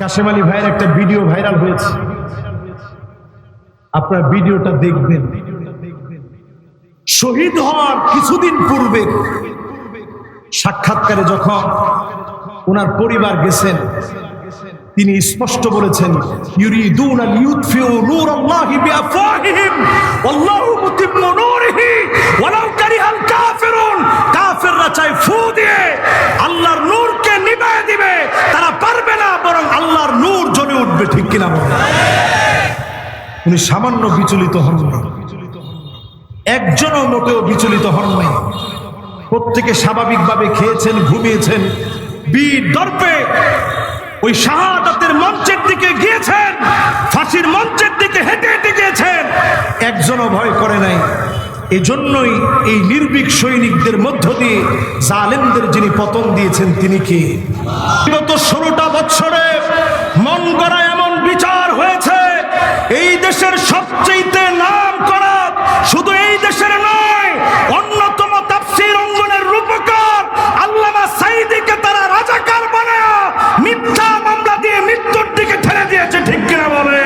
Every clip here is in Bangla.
কাশেম আলী ভাইয়ের একটা ভিডিও ভাইরাল হয়েছে। আপনার ভিডিওটা দেখবেন। শহীদ হওয়ার কিছুদিন পূর্বে সাক্ষাৎকারে যখন ওনার পরিবার গেছেন, তিনি স্পষ্ট বলেছেন, ইউরিদুন আল ইউতফিউ নূরাল্লাহি বিআফওয়াহিহিম ওয়াল্লাহু মুতিম্মু নূরিহি ওয়ালাউ কারিহাল কাফিরুন কাফিররা চায় ফু দিয়ে আল্লাহর নূরকে নিভায় দিবে তারা পারবে না বরং আল্লাহর নূর জ্বলে উঠবে ঠিক কিনা বলেন উনি সামান্য বিচলিত হন না। একজনও মোটেও বিচলিত হন নাই। প্রত্যেকে স্বাভাবিকভাবে খেয়েছেন, ঘুমিয়েছেন। বীর দর্পে ওই শাহাদাতের মঞ্চের দিকে গিয়েছেন, ফাঁসির মঞ্চের দিকে হেঁটে হেঁটে গিয়েছেন। একজনও ভয় করে নাই। এজন্যই এই নির্ভীক সৈনিকদের মধ্য দিয়ে জালেমদের যিনি পতন দিয়েছেন, তিনি কে? বিগত ষোলোটা বৎসরে মন হয়েছে এই দেশের সবচেয়ে নাম করা শুধু এই দেশের নয়, অন্যতম তাফসীর অঙ্গনের রূপকার আল্লামা সাইদিকে তারা রাজাকার বানায় মিথ্যা মামলা দিয়ে মৃত্যুর দিকে ঠেলে দিয়েছে ঠিক কিনা বলে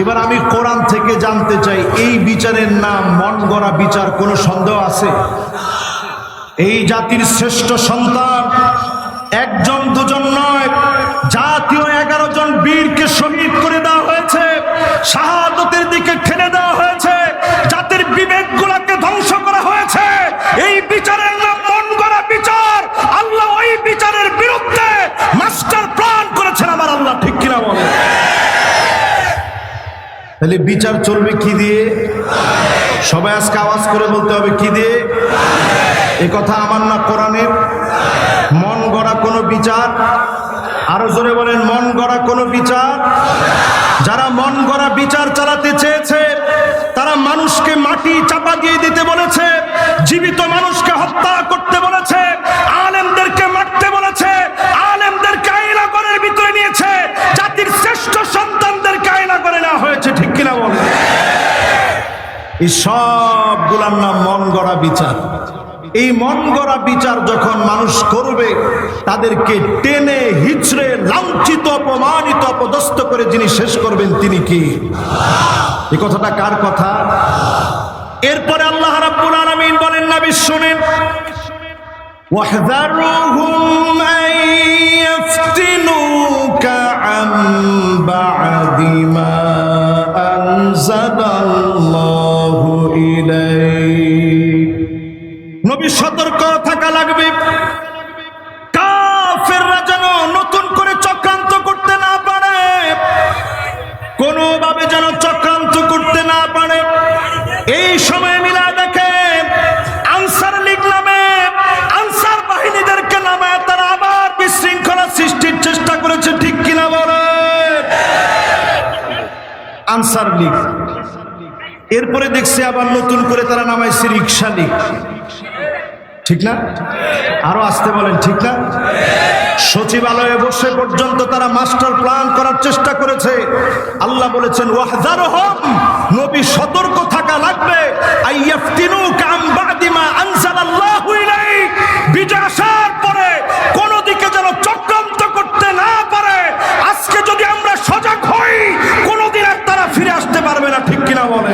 এবার আমি কোরআন থেকে জানতে চাই, এই বিচারের নাম, মন গড়া বিচার, কোনো সন্দেহ আছে? এই জাতির শ্রেষ্ঠ সন্তান একজন দুজন নয় তাহলে বিচার চলবে কি দিয়ে? সবাই আজকে আওয়াজ করে বলতে হবে কি দিয়ে? এ কথা আমার না কোরআনের। মন গড়া কোনো বিচার। আরও জোরে বলেন, মন গড়া কোনো বিচার। যারা মন গড়া বিচার চালাতে চেয়েছে, তারা মানুষকে মাটি চাপা দিয়ে দিতে বলেছে, জীবিত মানুষকে হত্যা করতে বলেছে, আলেমদেরকে এই সবগুলার নাম মন গড়া বিচার এই মন গড়া বিচার যখন মানুষ করবে তাদেরকে টেনে হিচড়ে লাঞ্ছিত অপমানিত অপদস্থ করে যিনি শেষ করবেন তিনি কি এই কথাটা কার কথা এরপরে আল্লাহ রাব্বুল আলামিন বলেন নবী শুনেন واحذرهم أن يفتنوك عن بعد ما নবী সতর্ক থাকা লাগবে। কাফেররা যেন নতুন করে চক্রান্ত করতে না পারে, কোনোভাবে যেন চক্রান্ত করতে না পারে। এই সময় মিলা দেখে আনসার লীগ নামে আনসার বাহিনীদেরকে নামে তারা আবার বিশৃঙ্খলা সৃষ্টির চেষ্টা করেছে, ঠিক কিনা বলে? আনসার লীগ। এরপরে দেখছে আবার নতুন করে তারা নামাইছে রিক্সা লীগ। ঠিক না? আরও আসতে বলেন, ঠিক না? সচিবালয়ে বসে পর্যন্ত তারা মাস্টার প্ল্যান করার চেষ্টা করেছে। আল্লাহ বলেছেন ওয়াহদার হম নবী সতর্ক থাকা লাগবে। দিকে যেন করতে না পারে। আজকে যদি আমরা সজাগ হই আর তারা ফিরে আসতে পারবে না, ঠিক কিনা বলে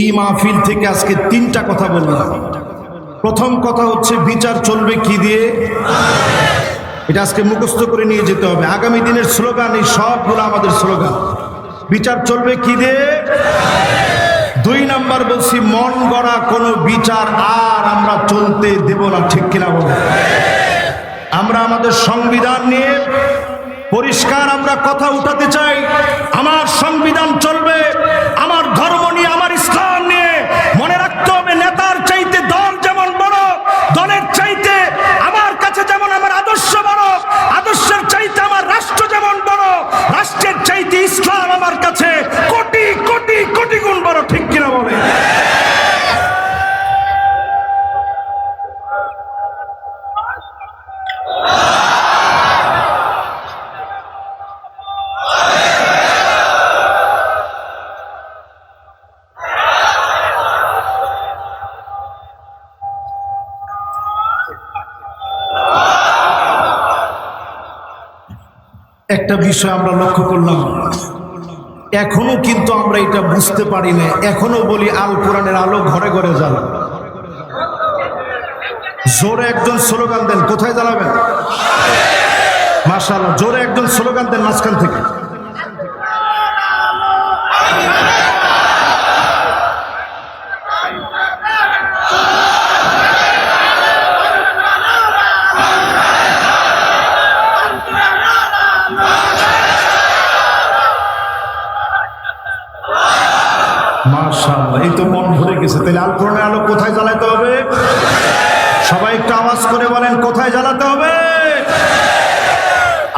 এই মাহফিল থেকে আজকে তিনটা কথা বললাম প্রথম কথা হচ্ছে, বিচার চলবে কি দিয়ে? এটা আজকে মুখস্থ করে নিয়ে যেতে হবে। আগামী দিনের স্লোগান, এই সবগুলো আমাদের স্লোগান। বিচার চলবে কি দিয়ে? দুই নাম্বার বলছি, মন গড়া কোনো বিচার আর আমরা চলতে দেব না, ঠিক কিনা বলে? আমরা আমাদের সংবিধান নিয়ে পরিষ্কার আমরা কথা উঠাতে চাই। আমার সংবিধান চলবে আমার ধর্ম নিয়ে আমার ইসলাম নিয়ে মনে রাখতে হবে নেতার চাইতে দল যেমন বড় দলের চাইতে আমার কাছে যেমন আমার আদর্শ বড় আদর্শের চাইতে আমার রাষ্ট্র যেমন বড় রাষ্ট্রের চাইতে ইসলাম আমার কাছে কোটি কোটি কোটি গুণ বড় ঠিক কিনা বলে একটা বিষয় আমরা লক্ষ্য করলাম। এখনও কিন্তু আমরা এটা বুঝতে পারি না এখনও বলি আল কোরআনের আলো ঘরে ঘরে জ্বালা জোরে একজন স্লোগান দেন। কোথায় জ্বালাবেন? মাসাল জোরে একজন স্লোগান দেন মাঝখান থেকে। মাশাআল্লাহ, এই তো মন ভরে গেছে। তাহলে আল কোরআনের আলো কোথায় জ্বালাতে হবে? সবাই একটু আওয়াজ করে বলেন, কোথায় জ্বালাতে হবে?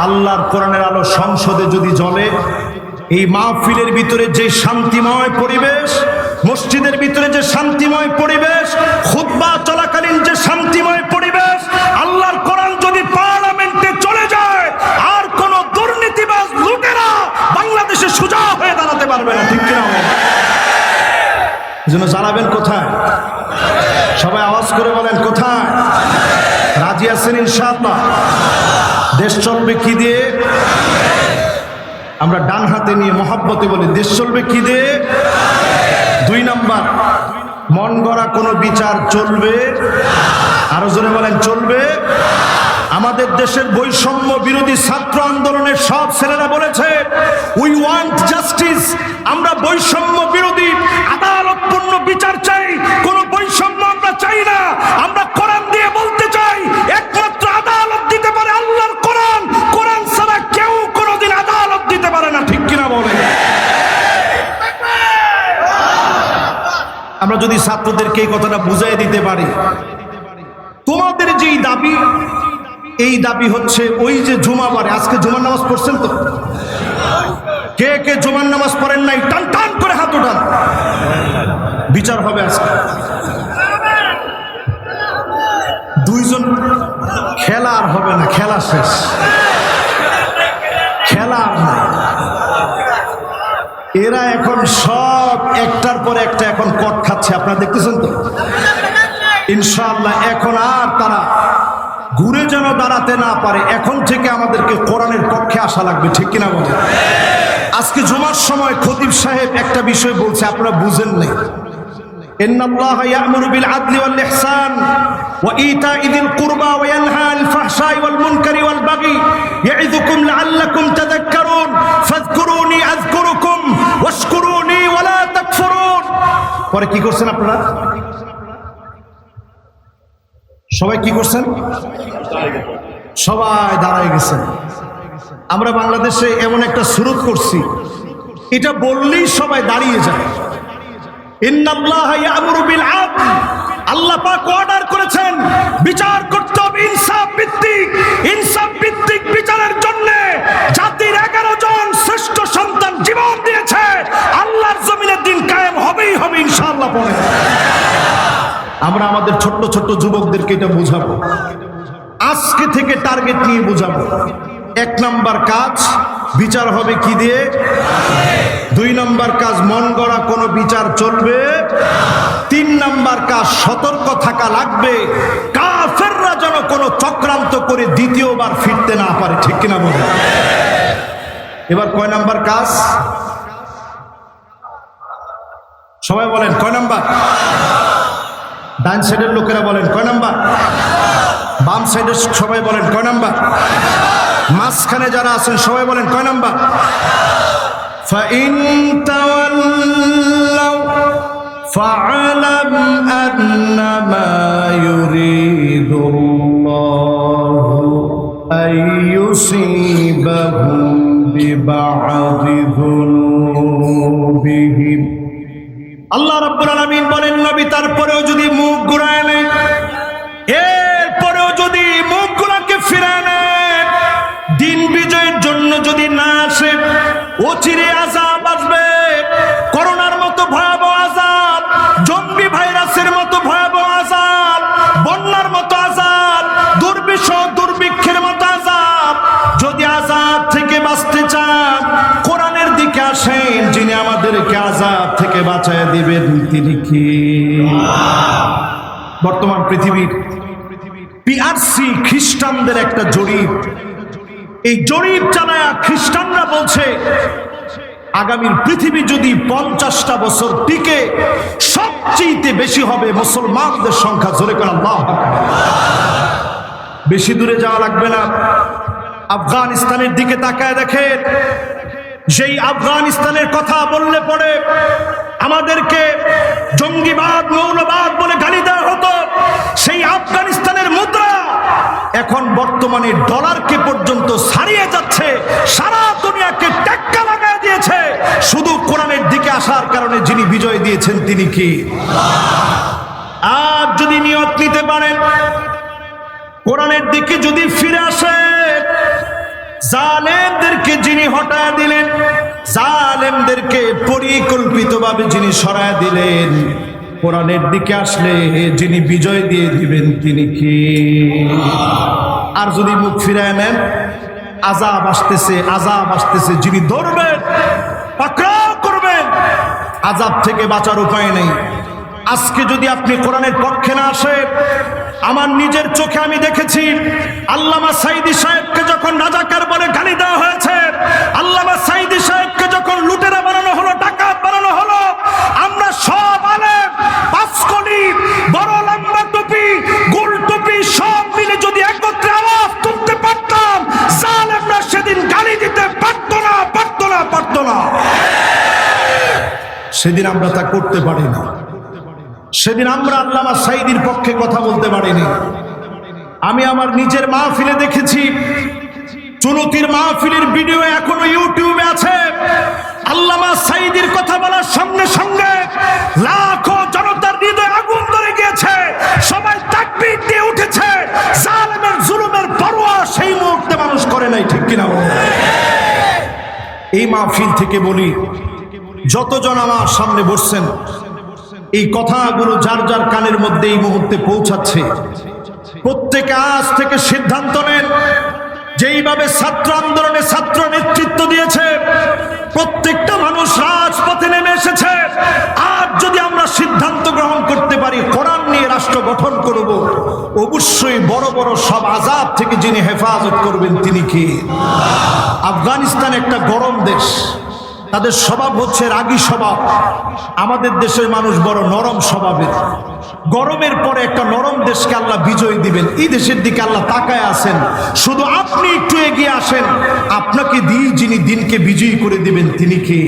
আল্লাহর কোরআনের আলো সংসদে যদি জ্বলে, এই মাহফিলের ভিতরে যে শান্তিময় পরিবেশ, মসজিদের ভিতরে যে শান্তিময় পরিবেশ খুতবা চলাকালীন যে শান্তিময় পরিবেশ আল্লাহর কোরআন যদি পার্লামেন্টে চলে যায় আর কোন দুর্নীতিবাজ লুটেরা বাংলাদেশে সোজা হয়ে দাঁড়াতে পারবে না ঠিক কিনা বলেন? এই জন্য জ্বালাবেন কোথায়? সবাই আওয়াজ করে বলেন, কোথায়? রাজি আছেন ইনশাআল্লাহ? দেশ চলবে কি দিয়ে? আমরা ডান হাতে নিয়ে মহাব্বতে বলি, দেশ চলবে কি দিয়ে? দুই নাম্বার, মন গড়া কোনো বিচার চলবে? আরও জোরে বলেন, চলবে? আমাদের দেশের বৈষম্য বিরোধী ছাত্র আন্দোলনের সব ছেলেরা বলেছে উই ওয়ান্ট জাস্টিস আমরা বৈষম্য বিরোধী বিচার চাই, কোন বৈষম্য আমরা চাই না। আমরা কোরআন দিয়ে বলতে চাই, একমাত্র আদালত দিতে পারে আল্লাহর কোরআন। কোরআন ছাড়া কেউ কোনোদিন আদালত দিতে পারে না, ঠিক কিনা বলে আমরা যদি ছাত্রদেরকে এই কথাটা বুঝাই দিতে পারি, তোমাদের যেই দাবি, এই দাবি হচ্ছে ওই যে জুমাবারে আজকে জুমার নামাজ পড়ছেন তো? কে কে জুমার নামাজ পড়েন নাই? টান টান করে হাত উঠান। বিচার হবে আজকে। দুইজন খেলা আর হবে না, খেলা শেষ। খেলা আর নাই। এরা এখন সব একটার পর একটা এখন কট খাচ্ছে, আপনারা দেখতেছেন তো? ইনশাআল্লাহ, এখন আর তারা ঘুরে যেন দাঁড়াতে না পারে, এখন থেকে আমাদেরকে কোরআনের পক্ষে আসা লাগবে, ঠিক কিনা বলে আজকে জুমার সময় খতিব সাহেব একটা বিষয় বলছে, আপনারা বুঝেন নেই। إن الله يأمر بالعدل والإحسان وإيتاء ذي القربى وينهى عن الفحشاء والمنكر والبغي يعظكم لعلكم تذكرون فاذكروني أذكركم واشكروني ولا تكفرون পরে কি করছেন আপনারা সবাই কি করছেন সবাই দাঁড়ায় গেছেন আমরা বাংলাদেশে এমন একটা সুরত করছি এটা বললেই সবাই দাঁড়িয়ে যায় আল্লাহ পাক অর্ডার করেছেন, বিচার করতে হবে ইনসাফ ভিত্তিক। ইনসাফ ভিত্তিক বিচারের জন্য জাতির এগারো জন শ্রেষ্ঠ সন্তান জীবন দিয়েছে। আল্লাহর জমিনের দিন কায়েম হবেই হবে ইনশাআল্লাহ পরে। আমরা আমাদের ছোট্ট ছোট্ট যুবকদেরকে এটা বুঝাবো। আজকে থেকে টার্গেট নিয়ে বুঝাবো। এক নাম্বার কাজ, বিচার হবে কি দিয়ে? দুই নম্বর কাজ মন গড়া কোনো বিচার চলবে। তিন নম্বর কাজ সতর্ক থাকা লাগবে। কাফেররা যেন কোনো চক্রান্ত করে দ্বিতীয়বার ফিরতে না পারে, ঠিক কিনা বলে এবার কয় নাম্বার কাজ? সবাই বলেন, কয় নাম্বার? ডান সাইডের লোকেরা বলেন, কয় নাম্বার? বাম সাইডের সবাই বলেন, কয় নাম্বার? মাঝখানে যারা আছেন সবাই বলেন, কয় নাম্বার? فإن تولوا فاعلم أنما يريد الله أن يصيبهم ببعض ذنوبهم আল্লাহ রাব্বুল আলামিন বলেন নবী তারপরেও যদি মুখ ঘুরায় নেয় অচিরে আজাব আসবে। করোনার মতো ভয়াবহ আজাব, জম্বি ভাইরাসের মতো ভয়াবহ আজাব, বন্যার মতো আজাব, দুর্বিষ দুর্ভিক্ষের মতো আজাব। যদি আজাব থেকে বাঁচতে চান, কোরআনের দিকে আসেন, যিনি আমাদেরকে আজাব থেকে বাঁচায় দিবেন, তিনি কি? বর্তমান পৃথিবীর পিআরসি খ্রিস্টানদের একটা জরিপ। এই জরিপ চালায়া খ্রিস্টানরা বলছে, আগামীর পৃথিবী যদি পঞ্চাশটা বছর টিকে সবচেয়ে বেশি হবে মুসলমানদের সংখ্যা, জোরে করে আল্লাহ বেশি দূরে যাওয়া লাগবে না। আফগানিস্তানের দিকে তাকায় দেখেন সেই আফগানিস্তানের কথা বললে পরে আমাদেরকে জঙ্গিবাদ, মৌলবাদ বলে গালি দেওয়া হতো, সেই আফগানিস্তানের মুদ্রা এখন বর্তমানে ডলারকে পর্যন্ত ছাড়িয়ে যাচ্ছে, সারা দুনিয়াকে টেক্কা লাগায় দিয়েছে। শুধু কোরআনের দিকে আসার কারণে যিনি বিজয় দিয়েছেন তিনি কি? আর যদি নিয়ত নিতে পারেন, কোরআনের দিকে যদি ফিরে আসে জালেমদেরকে যিনি হটায় দিলেন, জালেমদেরকে পরিকল্পিতভাবে যিনি সরায় দিলেন কোরআনের দিকে আসলে যিনি বিজয় দিয়ে দিবেন তিনি কি? আর যদি মুখ ফিরায় নেন, আজাব আসতেছে আজাব আসতেছে, যিনি ধরবেন করবেন, আজাব থেকে বাঁচার উপায় নেই। আজকে যদি আপনি কোরআনের পক্ষে না আসেন, আমার নিজের চোখে আমি দেখেছি, আল্লামা সাইদি সাহেবকে যখন রাজাকার বলে গালি দেওয়া হয়েছে আল্লামা সাইদি সাহেবকে যখন লুটেরা বানানো হলো ডাকাত বানানো হলো আমরা সব আলেম পাঁচকলি বড় লম্বা টুপি গোল টুপি সব মিলে যদি একত্রে আওয়াজ তুলতে পারতাম জালেমরা সেদিন গালি দিতে পারতো না পারতো না পারতো না সেদিন আমরা তা করতে পারি না সেদিন আমরা আল্লামা সাইদির পক্ষে কথা বলতে পারিনি। আমি আমার নিজের মা মাহফিলে দেখেছি, চুনতির মাহফিলের ভিডিও এখনও ইউটিউবে আছে। আল্লামা সাইদির কথা বলার সঙ্গে সঙ্গে লাখো জনতার হৃদয় আগুন ধরে গিয়েছে। সবাই তাকবীর দিয়ে উঠেছে। জালেমের জুলুমের পরোয়া সেই মুহূর্তে মানুষ করে নাই, ঠিক কিনা? এই মাহফিল থেকে বলি যতজন আমার সামনে বসছেন, এই কথাগুলো যার যার কানের মধ্যে এই মুহূর্তে পৌঁছাচ্ছে। প্রত্যেকে আজ থেকে সিদ্ধান্ত নেন, যেইভাবে ছাত্র আন্দোলনে ছাত্র নেতৃত্ব দিয়েছে, প্রত্যেকটা মানুষ রাজপথে নেমে এসেছে। আজ যদি আমরা সিদ্ধান্ত গ্রহণ করতে পারি, কোরআন নিয়ে রাষ্ট্র গঠন করব, অবশ্যই বড় বড় সব আজাদ থেকে যিনি হেফাজত করবেন তিনি কি? আফগানিস্তান একটা গরম দেশ। তাদের স্বভাব হচ্ছে রাগী স্বভাব। আমাদের দেশের মানুষ বড় নরম স্বভাবের। গরমের পরে একটা নরম দেশকে আল্লাহ বিজয় দিবেন। এই দেশের দিকে আল্লাহ তাকায় আসেন শুধু আপনি একটু এগিয়ে আসেন। আপনাকে দিয়ে যিনি দিনকে বিজয়ী করে দিবেন, তিনি কে?